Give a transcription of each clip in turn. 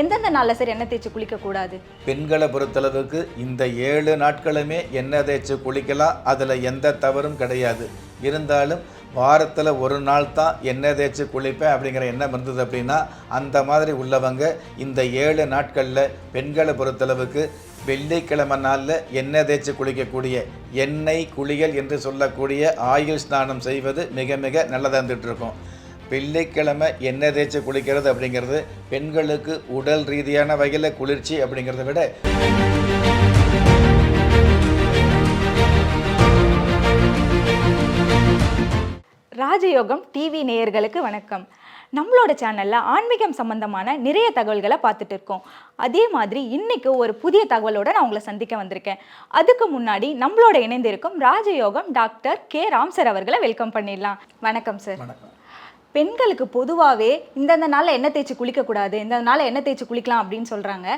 எந்தெந்த நாளில் சார் எண்ணெய் தேய்ச்சி குளிக்கக்கூடாது? பெண்களை பொறுத்தளவுக்கு இந்த ஏழு நாட்களுமே எண்ணெய் தேய்ச்சி குளிக்கலாம். அதில் எந்த தவறும் கிடையாது. இருந்தாலும் வாரத்தில் ஒரு நாள் தான் எண்ணெய் தேய்ச்சி குளிப்பேன் அப்படிங்கிற எண்ணம் இருந்தது அப்படின்னா அந்த மாதிரி உள்ளவங்க இந்த ஏழு நாட்களில் பெண்களை பொறுத்தளவுக்கு வெள்ளிக்கிழமை நாளில் எண்ணெய் தேய்ச்சி குளிக்கக்கூடிய எண்ணெய் குளியல் என்று சொல்லக்கூடிய ஆயுள் ஸ்நானம் செய்வது மிக மிக நல்லதாக இருந்துகிட்டு இருக்கும். வெள்ளிக்கிழமை எண்ணெய் தேய்ச்சி குளிக்கிறது அப்படிங்கிறது பெண்களுக்கு உடல் ரீதியான வகையில் குளிர்ச்சி அப்படிங்கிறத விட ராஜயோகம் டிவி நேயர்களுக்கு வணக்கம். நம்மளோட சேனலில் ஆன்மீகம் சம்பந்தமான நிறைய தகவல்களை பார்த்துட்டு இருக்கோம். அதே மாதிரி இன்னைக்கு ஒரு புதிய தகவலோட நான் உங்களை சந்திக்க வந்திருக்கேன். அதுக்கு முன்னாடி நம்மளோட இணைந்திருக்கும் ராஜயோகம் டாக்டர் கே ராம் சார் அவர்களை வெல்கம் பண்ணிடலாம். வணக்கம் சார். வணக்கம். பெண்களுக்கு பொதுவாகவே இந்தந்த நாளில் எண்ணெய் தேய்ச்சி குளிக்கக்கூடாது இந்த நாளில் எண்ணெய் தேய்ச்சி குளிக்கலாம் அப்படின்னு சொல்கிறாங்க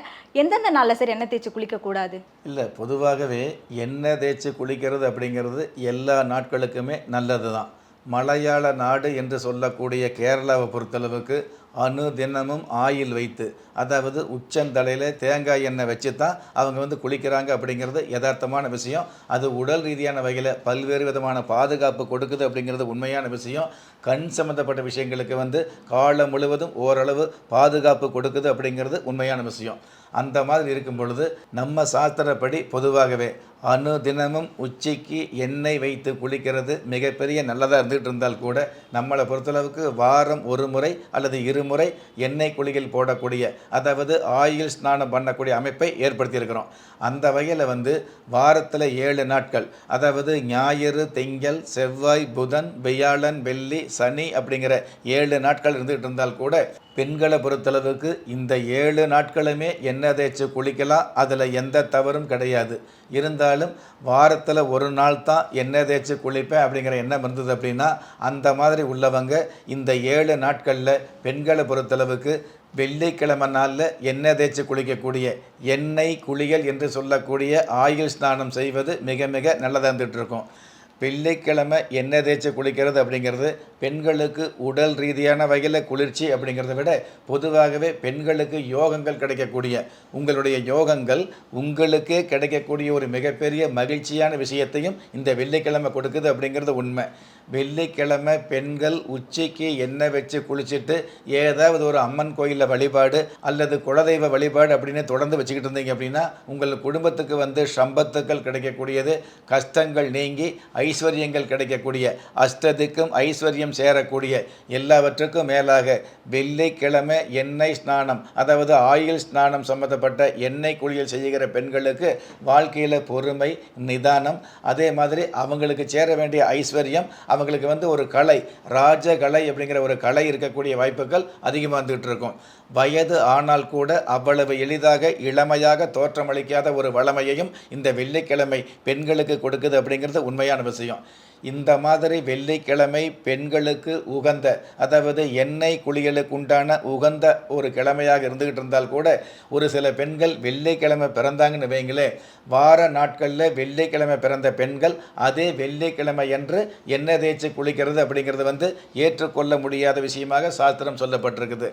எந்தெந்த நாளில் சரி எண்ணெய் தேய்ச்சி குளிக்கக்கூடாது இல்லை பொதுவாகவே எண்ணெய் தேய்ச்சி குளிக்கிறது அப்படிங்கிறது எல்லா நாட்களுக்குமே நல்லது தான் மலையாள நாடு என்று சொல்லக்கூடிய கேரளாவை பொறுத்தளவுக்கு அணு தினமும் ஆயில் வைத்து அதாவது உச்சந்தலையில் தேங்காய் எண்ணெய் வச்சு தான் அவங்க வந்து குளிக்கிறாங்க அப்படிங்கிறது யதார்த்தமான விஷயம். அது உடல் ரீதியான வகையில் பல்வேறு விதமான பாதுகாப்பு கொடுக்குது அப்படிங்கிறது உண்மையான விஷயம். கண் சம்மந்தப்பட்ட விஷயங்களுக்கு வந்து காலம் முழுவதும் ஓரளவு பாதுகாப்பு கொடுக்குது அப்படிங்கிறது உண்மையான விஷயம். அந்த மாதிரி இருக்கும் பொழுது நம்ம சாஸ்திரப்படி பொதுவாகவே அணு தினமும் உச்சிக்கு எண்ணெய் வைத்து குளிக்கிறது மிகப்பெரிய நல்லதாக இருந்துகிட்டு இருந்தால் கூட நம்மளை பொறுத்தளவுக்கு வாரம் ஒரு முறை அல்லது இருமுறை எண்ணெய் குளியல் போடக்கூடிய அதாவது ஆயில் ஸ்நானம் பண்ணக்கூடிய அமைப்பை ஏற்படுத்தியிருக்கிறோம். அந்த வகையில் வந்து வாரத்தில் ஏழு நாட்கள் அதாவது ஞாயிறு திங்கள் செவ்வாய் புதன் வியாழன் வெள்ளி சனி அப்படிங்கிற ஏழு நாட்கள் இருந்துகிட்டு இருந்தால் கூட பெண்களை பொறுத்தளவுக்கு இந்த ஏழு நாட்களுமே எண்ணெய் தேய்ச்சி குளிக்கலாம். அதில் எந்த தவறும் கிடையாது. இருந்தாலும் வாரத்தில் ஒரு நாள் தான் எண்ணெய் தேய்ச்சி குளிப்பேன் அப்படிங்கிற எண்ணம் இருந்தது அப்படின்னா அந்த மாதிரி உள்ளவங்க இந்த ஏழு நாட்களில் பெண்களை பொறுத்தளவுக்கு வெள்ளிக்கிழமை நாளில் எண்ணெய் தேய்ச்சி குளிக்கக்கூடிய எண்ணெய் குளியல் என்று சொல்லக்கூடிய ஆயுள் ஸ்நானம் செய்வது மிக மிக நல்லதாக இருந்துகிட்ருக்கும் வெள்ளிக்கிழமை எண்ணெய் தேய்ச்சி குளிக்கிறது அப்படிங்கிறது பெண்களுக்கு உடல் ரீதியான வகையில் குளிர்ச்சி அப்படிங்கிறத விட பொதுவாகவே பெண்களுக்கு யோகங்கள் கிடைக்கக்கூடிய உங்களுடைய யோகங்கள் உங்களுக்கே கிடைக்கக்கூடிய ஒரு மிகப்பெரிய மகிழ்ச்சியான விஷயத்தையும் இந்த வெள்ளிக்கிழமை கொடுக்குது அப்படிங்கிறது உண்மை. வெள்ளிக்கிழமை பெண்கள் உச்சிக்கு எண்ணெய் வச்சு குளிச்சுட்டு ஏதாவது ஒரு அம்மன் கோயிலில் வழிபாடு அல்லது குலதெய்வ வழிபாடு அப்படின்னு தொடர்ந்து வச்சுக்கிட்டு இருந்தீங்க அப்படின்னா உங்கள் குடும்பத்துக்கு வந்து சம்பத்துக்கள் கிடைக்கக்கூடியது கஷ்டங்கள் நீங்கி ஐ ஐஸ்வர்யங்கள் கிடைக்கக்கூடிய அஷ்டதிக்கும் ஐஸ்வர்யம் சேரக்கூடிய எல்லாவற்றுக்கும் மேலாக வெள்ளிக்கிழமை எண்ணெய் ஸ்நானம் அதாவது ஆயில் ஸ்நானம் சம்மந்தப்பட்ட எண்ணெய் குளியல் செய்கிற பெண்களுக்கு வாழ்க்கையில் பொறுமை நிதானம் அதே மாதிரி அவங்களுக்கு சேர வேண்டிய ஐஸ்வர்யம் அவங்களுக்கு வந்து ஒரு கலை ராஜ கலை அப்படிங்கிற ஒரு கலை இருக்கக்கூடிய வாய்ப்புகள் அதிகமாக வந்துகிட்டு இருக்கும். வயது ஆனால் கூட அவ்வளவு எளிதாக இளமையாக தோற்றமளிக்காத ஒரு வளமையையும் இந்த வெள்ளிக்கிழமை பெண்களுக்கு கொடுக்குது அப்படிங்கிறது உண்மையான விஷயம் இந்த மாதிரி வெள்ளிக்கிழமை பெண்களுக்கு உகந்த அதாவது எண்ணெய் குளியலுக்கு உண்டான உகந்த ஒரு கிழமையாக இருந்துக்கிட்டு இருந்தால் கூட ஒரு சில பெண்கள் வெள்ளிக்கிழமை பிறந்தாங்கன்னு வைங்களே வார நாட்களில் வெள்ளிக்கிழமை பிறந்த பெண்கள் அதே வெள்ளிக்கிழமை என்று எண்ணெய் தேய்ச்சி குளிக்கிறது அப்படிங்கிறது வந்து ஏற்றுக்கொள்ள முடியாத விஷயமாக சாஸ்திரம் சொல்லப்பட்டிருக்குது.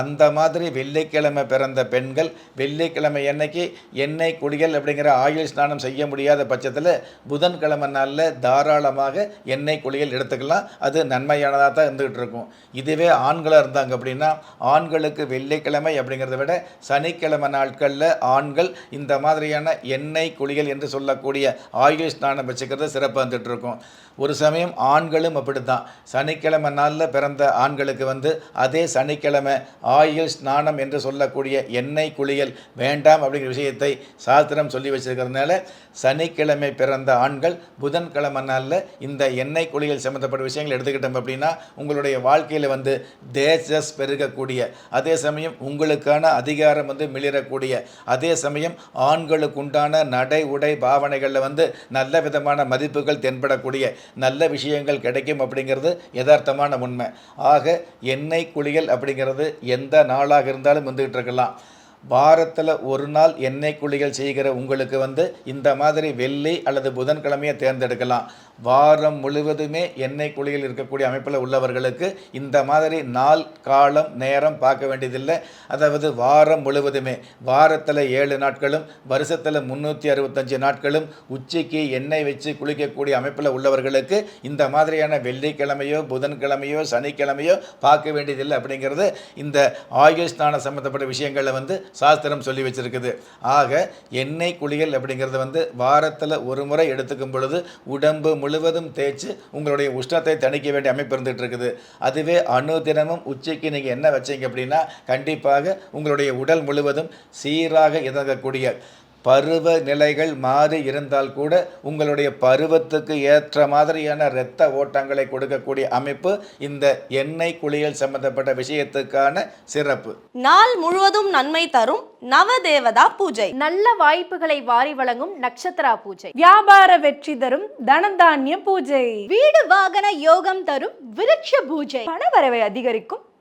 அந்த மாதிரி வெள்ளிக்கிழமை பிறந்த பெண்கள் வெள்ளிக்கிழமை அன்னைக்கு எண்ணெய் குளியல் அப்படிங்கிற ஆயுள் ஸ்நானம் செய்ய முடியாத பட்சத்தில் புதன்கிழமை நாளில் தாராளமாக எண்ணெய் குளியல் எடுத்துக்கலாம். அது நன்மையானதாக தான் இருந்துகிட்டு இருக்கும். இதுவே ஆண்களாக இருந்தாங்க அப்படின்னா ஆண்களுக்கு வெள்ளிக்கிழமை அப்படிங்கிறத விட சனிக்கிழமை நாட்களில் ஆண்கள் இந்த மாதிரியான எண்ணெய் குளியல் என்று சொல்லக்கூடிய ஆயுள் ஸ்நானம் வச்சுக்கிறது சிறப்பாக இருந்துகிட்டு இருக்கும். ஒரு சமயம் ஆண்களும் அப்படி தான் சனிக்கிழமை நாளில் பிறந்த ஆண்களுக்கு வந்து அதே சனிக்கிழமை ஆயில் ஸ்நானம் என்று சொல்லக்கூடிய எண்ணெய் குளியல் வேண்டாம் அப்படிங்கிற விஷயத்தை சாஸ்திரம் சொல்லி வச்சிருக்கிறதுனால சனிக்கிழமை பிறந்த ஆண்கள் புதன்கிழமை நாளில் இந்த எண்ணெய் குளியல் சம்மந்தப்பட்ட விஷயங்கள் எடுத்துக்கிட்டோம் அப்படின்னா உங்களுடைய வாழ்க்கையில் வந்து தேஜஸ் பெருகக்கூடிய அதே சமயம் உங்களுக்கான அதிகாரம் வந்து மிளிரக்கூடிய அதே சமயம் ஆண்களுக்கு உண்டான நடை உடை பாவனைகளில் வந்து நல்ல விதமான மதிப்புகள் தென்படக்கூடிய நல்ல விஷயங்கள் கிடைக்கும் அப்படிங்கிறது யதார்த்தமான உண்மை. ஆக எண்ணெய் குளியல் அப்படிங்கிறது எந்த நாளாக இருந்தாலும் வந்துக்கிட்டு இருக்கலாம். வாரத்தில் ஒரு நாள் எண்ணெய் குளிகள் செய்கிற உங்களுக்கு வந்து இந்த மாதிரி வெள்ளி அல்லது புதன்கிழமையை தேர்ந்தெடுக்கலாம். வாரம் முழுவதுமே எண்ணெய் குளியில் இருக்கக்கூடிய அமைப்பில் உள்ளவர்களுக்கு இந்த மாதிரி நாள் காலம் நேரம் பார்க்க வேண்டியதில்லை. அதாவது வாரம் முழுவதுமே. வாரத்தில் ஏழு நாட்களும் வருஷத்தில் முந்நூற்றி அறுபத்தஞ்சு நாட்களும் உச்சிக்கு எண்ணெய் வச்சு குளிக்கக்கூடிய அமைப்பில் உள்ளவர்களுக்கு இந்த மாதிரியான வெள்ளிக்கிழமையோ புதன்கிழமையோ சனிக்கிழமையோ பார்க்க வேண்டியதில்லை அப்படிங்கிறது இந்த ஆயுள் ஸ்நானம் சம்மந்தப்பட்ட விஷயங்களில் வந்து சாஸ்திரம் சொல்லி வச்சுருக்குது. ஆக எண்ணெய் குளியல் அப்படிங்கிறது வந்து வாரத்தில் ஒரு முறை எடுத்துக்கும் பொழுது உடம்பு முழுவதும் தேய்ச்சி உங்களுடைய உஷ்ணத்தை தணிக்க வேண்டிய அமைப்பு இருந்துகிட்டு இருக்குது. அதுவே அணுதினமும் உச்சிக்கு நீங்கள் என்ன வச்சீங்க அப்படின்னா கண்டிப்பாக உங்களுடைய உடல் முழுவதும் சீராக இறங்கக்கூடிய பருவ நிலைகள் மாறி இருந்தால் கூட உங்களுடைய பருவத்துக்கு ஏற்ற மாதிரியான இரத்த ஓட்டங்களை கொடுக்கக்கூடிய அமைப்பு இந்த எண்ணெய் குளியல் சம்பந்தப்பட்ட விஷயத்துக்கான சிறப்பு. நாள் முழுவதும் நன்மை தரும் நவதேவதா பூஜை. நல்ல வாய்ப்புகளை வாரி வழங்கும் நட்சத்திரா பூஜை. வியாபார வெற்றி தரும் தனதானிய பூஜை. வீடு வாகன யோகம் தரும் விருட்ச பூஜை. பணவரவை அதிகரிக்கும்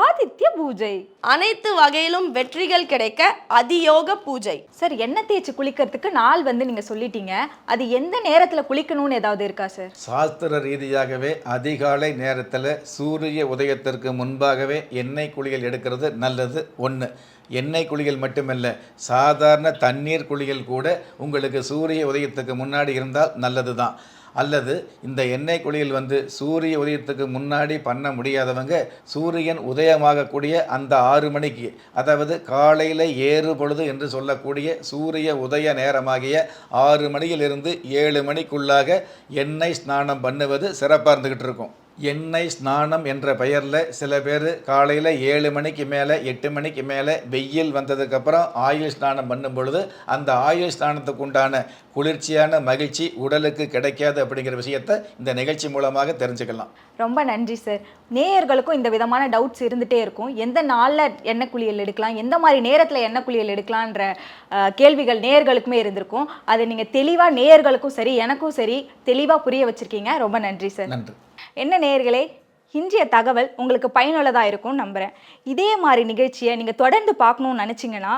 ஆதித்ய பூஜை. அனைத்து வகையிலும் வெற்றிகள் கிடைக்க அதியோக பூஜை. சார் எண்ணெய் தேய்ச்சி குளிக்கிறதுக்கு நாள் வந்து நீங்க சொல்லிட்டீங்க. அது எந்த நேரத்துல குளிக்கணும்னு ஏதாவது இருக்கா சார்? சாஸ்திர ரீதியாகவே அதிகாலை நேரத்தில் சூரிய உதயத்திற்கு முன்பாகவே எண்ணெய் குளியல் எடுக்கிறது நல்லது ஒன்று எண்ணெய் குளியல் மட்டுமல்ல சாதாரண தண்ணீர் குளியல் கூட உங்களுக்கு சூரிய உதயத்துக்கு முன்னாடி இருந்தால் நல்லது தான் அல்லது இந்த எண்ணெய் குழியில் வந்து சூரிய உதயத்துக்கு முன்னாடி பண்ண முடியாதவங்க சூரியன் உதயமாகக்கூடிய அந்த ஆறு மணிக்கு அதாவது காலையில் ஏறு பொழுது என்று சொல்லக்கூடிய சூரிய உதய நேரமாகிய ஆறு மணியிலிருந்து ஏழு மணிக்குள்ளாக எண்ணெய் ஸ்நானம் பண்ணுவது சிறப்பாக இருந்துக்கிட்டு இருக்கும். எண்ணெய் ஸ்நானம் என்ற பெயரில் சில பேர் காலையில் ஏழு மணிக்கு மேலே எட்டு மணிக்கு மேலே வெயில் வந்ததுக்கப்புறம் ஆயுள் ஸ்நானம் பண்ணும் பொழுது அந்த ஆயுள் ஸ்நானத்துக்கு உண்டான குளிர்ச்சியான மகிழ்ச்சி உடலுக்கு கிடைக்காது அப்படிங்கிற விஷயத்தை இந்த நிகழ்ச்சி மூலமாக தெரிஞ்சுக்கலாம். ரொம்ப நன்றி சார் நேயர்களுக்கும் இந்த விதமான டவுட்ஸ் இருந்துகிட்டே இருக்கும். எந்த நாளில் எண்ணெய் குளியல் எடுக்கலாம்? எந்த மாதிரி நேரத்தில் எண்ணெய் குளியல் எடுக்கலான்ற கேள்விகள் நேயர்களுக்குமே இருந்திருக்கும். அதை நீங்கள் தெளிவாக நேயர்களுக்கும் சரி எனக்கும் சரி தெளிவாக புரிய வச்சுருக்கீங்க. ரொம்ப நன்றி சார் நன்றி. என்ன நேர்களே இன்றைய தகவல் உங்களுக்கு பயனுள்ளதாக இருக்கும்னு நம்புகிறேன் இதே மாதிரி நிகழ்ச்சியை நீங்கள் தொடர்ந்து பார்க்கணுன்னு நினச்சிங்கன்னா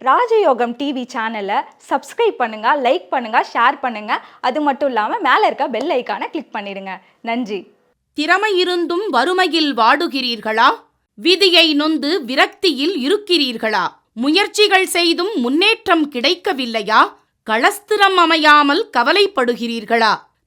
ராஜயோகம் டிவி சேனலை சப்ஸ்கிரைப் பண்ணுங்கள் லைக் பண்ணுங்கள் ஷேர் பண்ணுங்கள் அது மட்டும் இல்லாமல் மேலே இருக்க பெல் ஐக்கானை கிளிக் பண்ணிடுங்க. நன்றி. திறமையிருந்தும் வறுமையில் வாடுகிறீர்களா? விதியை நொந்து விரக்தியில் இருக்கிறீர்களா? முயற்சிகள் செய்தும் முன்னேற்றம் கிடைக்கவில்லையா? களஸ்திரம் அமையாமல் கவலைப்படுகிறீர்களா?